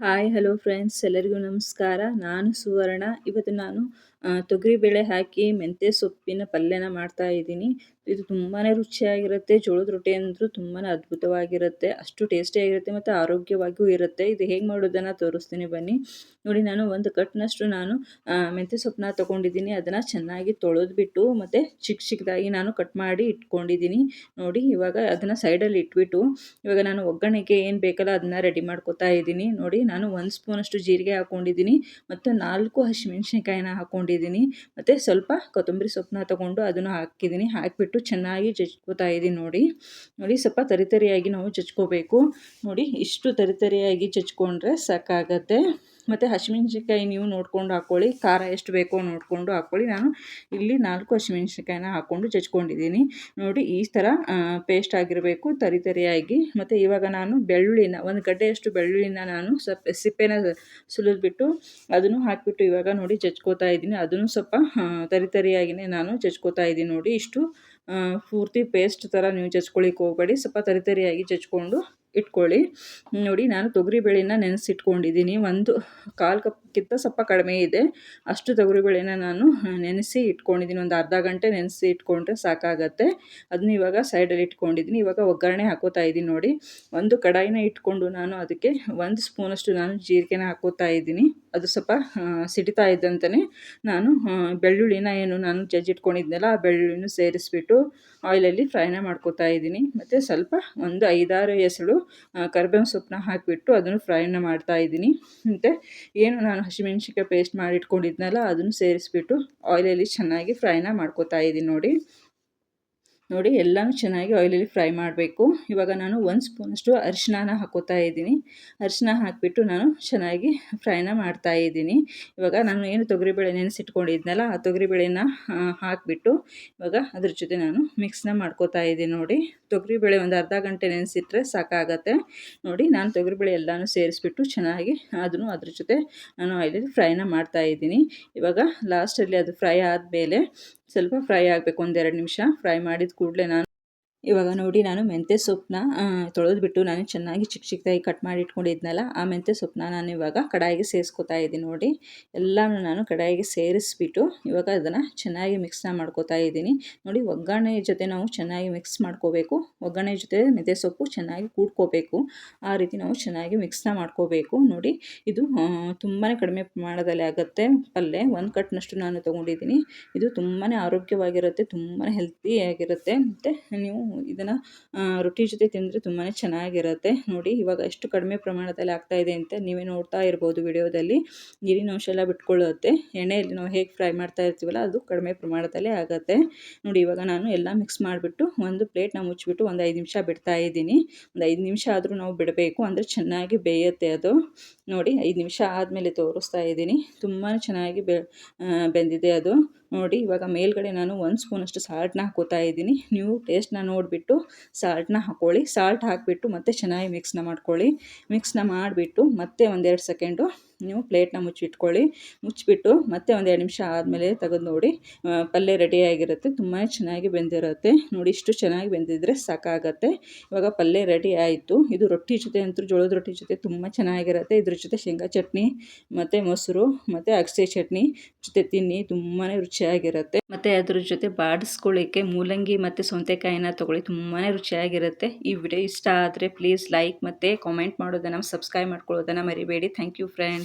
Hi hello friends ಎಲ್ಲರಿಗೂ ನಮಸ್ಕಾರ. ನಾನು ಸುವರ್ಣ. ಇವತ್ತು ನಾನು ತೊಗರಿಬೇಳೆ ಹಾಕಿ ಮೆಂತ್ಯ ಸೊಪ್ಪಿನ ಪಲ್ಯನ ಮಾಡ್ತಾ ಇದ್ದೀನಿ. ಇದು ತುಂಬಾ ರುಚಿಯಾಗಿರುತ್ತೆ. ಜೋಳದ ರೊಟ್ಟಿ ಅಂದರೂ ತುಂಬಾ ಅದ್ಭುತವಾಗಿರುತ್ತೆ. ಅಷ್ಟು ಟೇಸ್ಟಿಯಾಗಿರುತ್ತೆ ಮತ್ತು ಆರೋಗ್ಯವಾಗಿಯೂ ಇರುತ್ತೆ. ಇದು ಹೇಗೆ ಮಾಡೋದನ್ನು ತೋರಿಸ್ತೀನಿ ಬನ್ನಿ. ನೋಡಿ, ನಾನು ಒಂದು ಕಟ್ನಷ್ಟು ನಾನು ಮೆಂತ್ಯ ಸೊಪ್ಪನ್ನ ತೊಗೊಂಡಿದ್ದೀನಿ. ಅದನ್ನು ಚೆನ್ನಾಗಿ ತೊಳೆದ್ಬಿಟ್ಟು ಮತ್ತು ಚಿಕ್ಕ ಚಿಕ್ಕದಾಗಿ ನಾನು ಕಟ್ ಮಾಡಿ ಇಟ್ಕೊಂಡಿದ್ದೀನಿ. ನೋಡಿ, ಇವಾಗ ಅದನ್ನು ಸೈಡಲ್ಲಿ ಇಟ್ಬಿಟ್ಟು, ಇವಾಗ ನಾನು ಒಗ್ಗರಣೆಗೆ ಏನು ಬೇಕಲ್ಲ ಅದನ್ನು ರೆಡಿ ಮಾಡ್ಕೊತಾ ಇದ್ದೀನಿ. ನೋಡಿ, ನಾನು ಒಂದು ಸ್ಪೂನಷ್ಟು ಜೀರಿಗೆ ಹಾಕ್ಕೊಂಡಿದ್ದೀನಿ ಮತ್ತು ನಾಲ್ಕು ಹಸಿಮೆಣ್ಸಿನ್ಕಾಯಿನ ಹಾಕ್ಕೊಂಡಿದ್ದೀನಿ ಮತ್ತು ಸ್ವಲ್ಪ ಕೊತ್ತಂಬರಿ ಸೊಪ್ಪನ್ನ ತೊಗೊಂಡು ಅದನ್ನು ಹಾಕಿದ್ದೀನಿ. ಹಾಕಿಬಿಟ್ಟು ಚೆನ್ನಾಗಿ ಜಜ್ಕೋತಾ ಇದ್ದೀನಿ ನೋಡಿ. ನೋಡಿ ಸ್ವಲ್ಪ ತರಿತರಿಯಾಗಿ ನಾವು ಜಜ್ಕೋಬೇಕು. ನೋಡಿ ಇಷ್ಟು ತರಿತರಿಯಾಗಿ ಜಜ್ಕೊಂಡ್ರೆ ಸಾಕಾಗತ್ತೆ. ಮತ್ತು ಹಸಿಮೆಣ್ಸಿನ್ಕಾಯಿ ನೀವು ನೋಡ್ಕೊಂಡು ಹಾಕ್ಕೊಳ್ಳಿ ಖಾರ ಎಷ್ಟು ಬೇಕೋ ನೋಡಿಕೊಂಡು ಹಾಕ್ಕೊಳ್ಳಿ ನಾನು ಇಲ್ಲಿ ನಾಲ್ಕು ಹಸಿಮೆಣ್ಸಿನ್ಕಾಯಿನ ಹಾಕ್ಕೊಂಡು ಜಜ್ಕೊಂಡಿದ್ದೀನಿ. ನೋಡಿ, ಈ ಥರ ಪೇಸ್ಟ್ ಆಗಿರಬೇಕು, ತರಿ ತರಿಯಾಗಿ. ಮತ್ತು ಇವಾಗ ನಾನು ಬೆಳ್ಳುಳ್ಳಿನ, ಒಂದು ಗಡ್ಡೆಯಷ್ಟು ಬೆಳ್ಳುಳ್ಳಿನ ನಾನು ಸ್ವಲ್ಪ ಸಿಪ್ಪೆನ ಸುಲಿದ್ಬಿಟ್ಟು ಅದನ್ನು ಹಾಕಿಬಿಟ್ಟು ಇವಾಗ ನೋಡಿ ಜಜ್ಕೋತಾ ಇದ್ದೀನಿ. ಅದನ್ನು ಸ್ವಲ್ಪ ತರಿ ತರಿಯಾಗಿಯೇ ನಾನು ಜಜ್ಕೋತಾ ಇದ್ದೀನಿ ನೋಡಿ. ಇಷ್ಟು ಪೂರ್ತಿ ಪೇಸ್ಟ್ ಥರ ನೀವು ಜಜ್ಕೊಳ್ಳಿಕ್ಕೆ ಹೋಗಬೇಡಿ. ಸ್ವಲ್ಪ ತರಿತರಿಯಾಗಿ ಜಜ್ಕೊಂಡು ಇಟ್ಕೊಳ್ಳಿ. ನೋಡಿ ನಾನು ತೊಗರಿಬೇಳೆನ ನೆನೆಸಿಟ್ಕೊಂಡಿದ್ದೀನಿ. ಒಂದು ಕಾಲು ಕಪ್ಗಿಂತ ಸ್ವಲ್ಪ ಕಡಿಮೆ ಇದೆ. ಅಷ್ಟು ತೊಗರಿಬೇಳೆನ ನಾನು ನೆನೆಸಿ ಇಟ್ಕೊಂಡಿದ್ದೀನಿ ಒಂದು ಅರ್ಧ ಗಂಟೆ ನೆನೆಸಿ ಇಟ್ಕೊಂಡ್ರೆ ಸಾಕಾಗತ್ತೆ. ಅದನ್ನ ಇವಾಗ ಸೈಡಲ್ಲಿ ಇಟ್ಕೊಂಡಿದ್ದೀನಿ ಇವಾಗ ಒಗ್ಗರಣೆ ಹಾಕೋತಾ ಇದ್ದೀನಿ ನೋಡಿ. ಒಂದು ಕಡಾಯಿನ ಇಟ್ಕೊಂಡು ನಾನು ಅದಕ್ಕೆ ಒಂದು ಸ್ಪೂನಷ್ಟು ನಾನು ಜೀರಿಗೆನ ಹಾಕೋತಾ ಇದ್ದೀನಿ ಅದು ಸ್ವಲ್ಪ ಸಿಡಿತಾ ಇದ್ದಂತಲೇ ನಾನು ಬೆಳ್ಳುಳ್ಳಿನ ಏನು ನಾನು ಜಜ್ಜಿಟ್ಕೊಂಡಿದ್ನಲ್ಲ, ಆ ಬೆಳ್ಳುಳ್ಳಿನೂ ಸೇರಿಸ್ಬಿಟ್ಟು ಆಯಿಲಲ್ಲಿ ಫ್ರೈನ ಮಾಡ್ಕೋತಾ ಇದ್ದೀನಿ ಮತ್ತು ಸ್ವಲ್ಪ ಒಂದು ಐದಾರು ಎಸಳು ಕರ್ಬೇವಿನ ಸೊಪ್ಪನ್ನ ಹಾಕಿಬಿಟ್ಟು ಅದನ್ನು ಫ್ರೈನ ಮಾಡ್ತಾ ಇದ್ದೀನಿ ಮತ್ತು ಏನು ನಾನು ಹಸಿಮೆಣ್ಸಿನ್ಕಾಯಿ ಪೇಸ್ಟ್ ಮಾಡಿ ಇಟ್ಕೊಂಡಿದ್ನಲ್ಲ ಅದನ್ನು ಸೇರಿಸ್ಬಿಟ್ಟು ಆಯಿಲಲ್ಲಿ ಚೆನ್ನಾಗಿ ಫ್ರೈನ ಮಾಡ್ಕೋತಾ ಇದ್ದೀನಿ ನೋಡಿ. ನೋಡಿ, ಎಲ್ಲನೂ ಚೆನ್ನಾಗಿ ಆಯಿಲಲ್ಲಿ ಫ್ರೈ ಮಾಡಬೇಕು. ಇವಾಗ ನಾನು ಒಂದು ಸ್ಪೂನಷ್ಟು ಅರಿಶಿನ ಹಾಕೋತಾ ಇದ್ದೀನಿ. ಅರಿಶಿನ ಹಾಕಿಬಿಟ್ಟು ನಾನು ಚೆನ್ನಾಗಿ ಫ್ರೈನ ಮಾಡ್ತಾ ಇದ್ದೀನಿ. ಇವಾಗ ನಾನು ಏನು ತೊಗರಿಬೇಳೆ ನೆನೆಸಿಟ್ಕೊಂಡಿದ್ನಲ್ಲ, ಆ ತೊಗರಿಬೇಳೆನ ಹಾಕಿಬಿಟ್ಟು ಇವಾಗ ಅದ್ರ ಜೊತೆ ನಾನು ಮಿಕ್ಸ್ನ ಮಾಡ್ಕೋತಾ ಇದ್ದೀನಿ ನೋಡಿ. ತೊಗರಿಬೇಳೆ ಒಂದು ಅರ್ಧ ಗಂಟೆ ನೆನೆಸಿಟ್ರೆ ಸಾಕಾಗತ್ತೆ. ನೋಡಿ, ನಾನು ತೊಗರಿಬೇಳೆ ಎಲ್ಲನೂ ಸೇರಿಸ್ಬಿಟ್ಟು ಚೆನ್ನಾಗಿ ಅದನ್ನು ಅದ್ರ ಜೊತೆ ನಾನು ಆಯಿಲಲ್ಲಿ ಫ್ರೈನ ಮಾಡ್ತಾ ಇದ್ದೀನಿ. ಇವಾಗ ಲಾಸ್ಟಲ್ಲಿ ಅದು ಫ್ರೈ ಆದಮೇಲೆ ಸ್ವಲ್ಪ ಫ್ರೈ ಆಗಬೇಕು ಒಂದೆರಡು ನಿಮಿಷ. ಫ್ರೈ ಮಾಡಿದ ಕೂಡಲೇ ನಾನು ಇವಾಗ ನೋಡಿ ನಾನು ಮೆಂತ್ಯ ಸೊಪ್ಪನ್ನ ತೊಳೆದ್ಬಿಟ್ಟು ನಾನು ಚೆನ್ನಾಗಿ ಚಿಕ್ಕ ಚಿಕ್ಕದಾಗಿ ಕಟ್ ಮಾಡಿ ಇಟ್ಕೊಂಡಿದ್ನಲ್ಲ, ಆ ಮೆಂತ್ಯ ಸೊಪ್ಪನ್ನ ನಾನು ಇವಾಗ ಕಡಾಯಿಗೆ ಸೇರಿಸ್ಕೊತಾ ಇದ್ದೀನಿ ನೋಡಿ. ಎಲ್ಲನೂ ನಾನು ಕಡಾಯಿಗೆ ಸೇರಿಸ್ಬಿಟ್ಟು ಇವಾಗ ಅದನ್ನು ಚೆನ್ನಾಗಿ ಮಿಕ್ಸ್ನ ಮಾಡ್ಕೋತಾ ಇದ್ದೀನಿ. ನೋಡಿ ಒಗ್ಗರಣೆ ಜೊತೆ ನಾವು ಚೆನ್ನಾಗಿ ಮಿಕ್ಸ್ ಮಾಡ್ಕೋಬೇಕು. ಒಗ್ಗರಣೆ ಜೊತೆ ಮೆಂತ್ಯ ಸೊಪ್ಪು ಚೆನ್ನಾಗಿ ಕೂಡ್ಕೋಬೇಕು. ಆ ರೀತಿ ನಾವು ಚೆನ್ನಾಗಿ ಮಿಕ್ಸ್ನ ಮಾಡ್ಕೋಬೇಕು. ನೋಡಿ ಇದು ತುಂಬಾ ಕಡಿಮೆ ಪ್ರಮಾಣದಲ್ಲಿ ಆಗುತ್ತೆ. ಪಲ್ಯ ಒಂದು ಕಟ್ನಷ್ಟು ನಾನು ತೊಗೊಂಡಿದ್ದೀನಿ. ಇದು ತುಂಬಾ ಆರೋಗ್ಯವಾಗಿರುತ್ತೆ ತುಂಬಾ ಹೆಲ್ತಿಯಾಗಿರುತ್ತೆ ಮತ್ತು ನೀವು ಇದನ್ನು ರೊಟ್ಟಿ ಜೊತೆ ತಿಂದರೆ ತುಂಬಾ ಚೆನ್ನಾಗಿರುತ್ತೆ. ನೋಡಿ, ಇವಾಗ ಎಷ್ಟು ಕಡಿಮೆ ಪ್ರಮಾಣದಲ್ಲಿ ಆಗ್ತಾ ಇದೆ ಅಂತ ನೀವೇ ನೋಡ್ತಾ ಇರ್ಬೋದು ವಿಡಿಯೋದಲ್ಲಿ. ನೀರಿನ ಅಂಶ ಎಲ್ಲ ಬಿಟ್ಕೊಳ್ಳುತ್ತೆ. ಎಣ್ಣೆಯಲ್ಲಿ ನಾವು ಹೇಗೆ ಫ್ರೈ ಮಾಡ್ತಾ ಇರ್ತೀವಲ್ಲ, ಅದು ಕಡಿಮೆ ಪ್ರಮಾಣದಲ್ಲಿ ಆಗುತ್ತೆ. ನೋಡಿ, ಇವಾಗ ನಾನು ಎಲ್ಲ ಮಿಕ್ಸ್ ಮಾಡಿಬಿಟ್ಟು ಒಂದು ಪ್ಲೇಟ್ನ ಮುಚ್ಚಿಬಿಟ್ಟು ಒಂದು ಐದು ನಿಮಿಷ ಬಿಡ್ತಾ ಇದ್ದೀನಿ. ಒಂದು ಐದು ನಿಮಿಷ ಆದರೂ ನಾವು ಬಿಡಬೇಕು, ಅಂದರೆ ಚೆನ್ನಾಗಿ ಬೇಯುತ್ತೆ ಅದು. ನೋಡಿ, ಐದು ನಿಮಿಷ ಆದಮೇಲೆ ತೋರಿಸ್ತಾ ಇದ್ದೀನಿ. ತುಂಬಾ ಚೆನ್ನಾಗಿ ಬೆಂದಿದೆ ಅದು. ನೋಡಿ, ಇವಾಗ ಮೇಲ್ಗಡೆ ನಾನು ಒಂದು ಸ್ಪೂನಷ್ಟು ಸಾಲ್ಟ್ನ ಹಾಕೋತಾ ಇದ್ದೀನಿ. ನೀವು ಟೇಸ್ಟ್ನ ನೋಡಿಬಿಟ್ಟು ಸಾಲ್ಟನ್ನ ಹಾಕ್ಕೊಳ್ಳಿ ಸಾಲ್ಟ್ ಹಾಕಿಬಿಟ್ಟು ಮತ್ತೆ ಚೆನ್ನಾಗಿ ಮಿಕ್ಸ್ನ ಮಾಡ್ಕೊಳ್ಳಿ. ಮಿಕ್ಸ್ನ ಮಾಡಿಬಿಟ್ಟು ಮತ್ತೆ ಒಂದೆರಡು ಸೆಕೆಂಡು ನೀವು ಪ್ಲೇಟ್ನ ಮುಚ್ಚಿಟ್ಕೊಳ್ಳಿ. ಮುಚ್ಚಿಬಿಟ್ಟು ಮತ್ತೆ ಒಂದು ಎರಡು ನಿಮಿಷ ಆದಮೇಲೆ ತೆಗೆದು ನೋಡಿ ಪಲ್ಯ ರೆಡಿಯಾಗಿರುತ್ತೆ ತುಂಬಾ ಚೆನ್ನಾಗಿ ಬೆಂದಿರುತ್ತೆ. ನೋಡಿ, ಇಷ್ಟು ಚೆನ್ನಾಗಿ ಬೆಂದಿದ್ರೆ ಸಾಕಾಗತ್ತೆ. ಇವಾಗ ಪಲ್ಯ ರೆಡಿ ಆಯಿತು. ಇದು ರೊಟ್ಟಿ ಜೊತೆ ಅಂತೂ, ಜೋಳದ ರೊಟ್ಟಿ ಜೊತೆ ತುಂಬ ಚೆನ್ನಾಗಿರುತ್ತೆ. ಇದ್ರ ಜೊತೆ ಶೇಂಗಾ ಚಟ್ನಿ, ಮತ್ತು ಮೊಸರು, ಮತ್ತು ಅಗಸೆ ಚಟ್ನಿ ಜೊತೆ ತಿನ್ನಿ. ತುಂಬಾ ರುಚಿಯಾಗಿರುತ್ತೆ. ಮತ್ತೆ ಅದ್ರ ಜೊತೆ ಬಾಡಿಸ್ಕೊಳ್ಳಿಕ್ಕೆ ಮೂಲಂಗಿ ಮತ್ತೆ ಸೌತೆಕಾಯಿನ ತೊಗೊಳ್ಳಿ, ತುಂಬಾನೇ ರುಚಿಯಾಗಿರುತ್ತೆ. ಈ ವಿಡಿಯೋ ಇಷ್ಟ ಆದ್ರೆ ಪ್ಲೀಸ್ ಲೈಕ್ ಮತ್ತೆ ಕಾಮೆಂಟ್ ಮಾಡೋದನ್ನ ಸಬ್ಸ್ಕ್ರೈಬ್ ಮಾಡ್ಕೊಳ್ಳೋದನ್ನ ಮರಿಬೇಡಿ. Thank you friends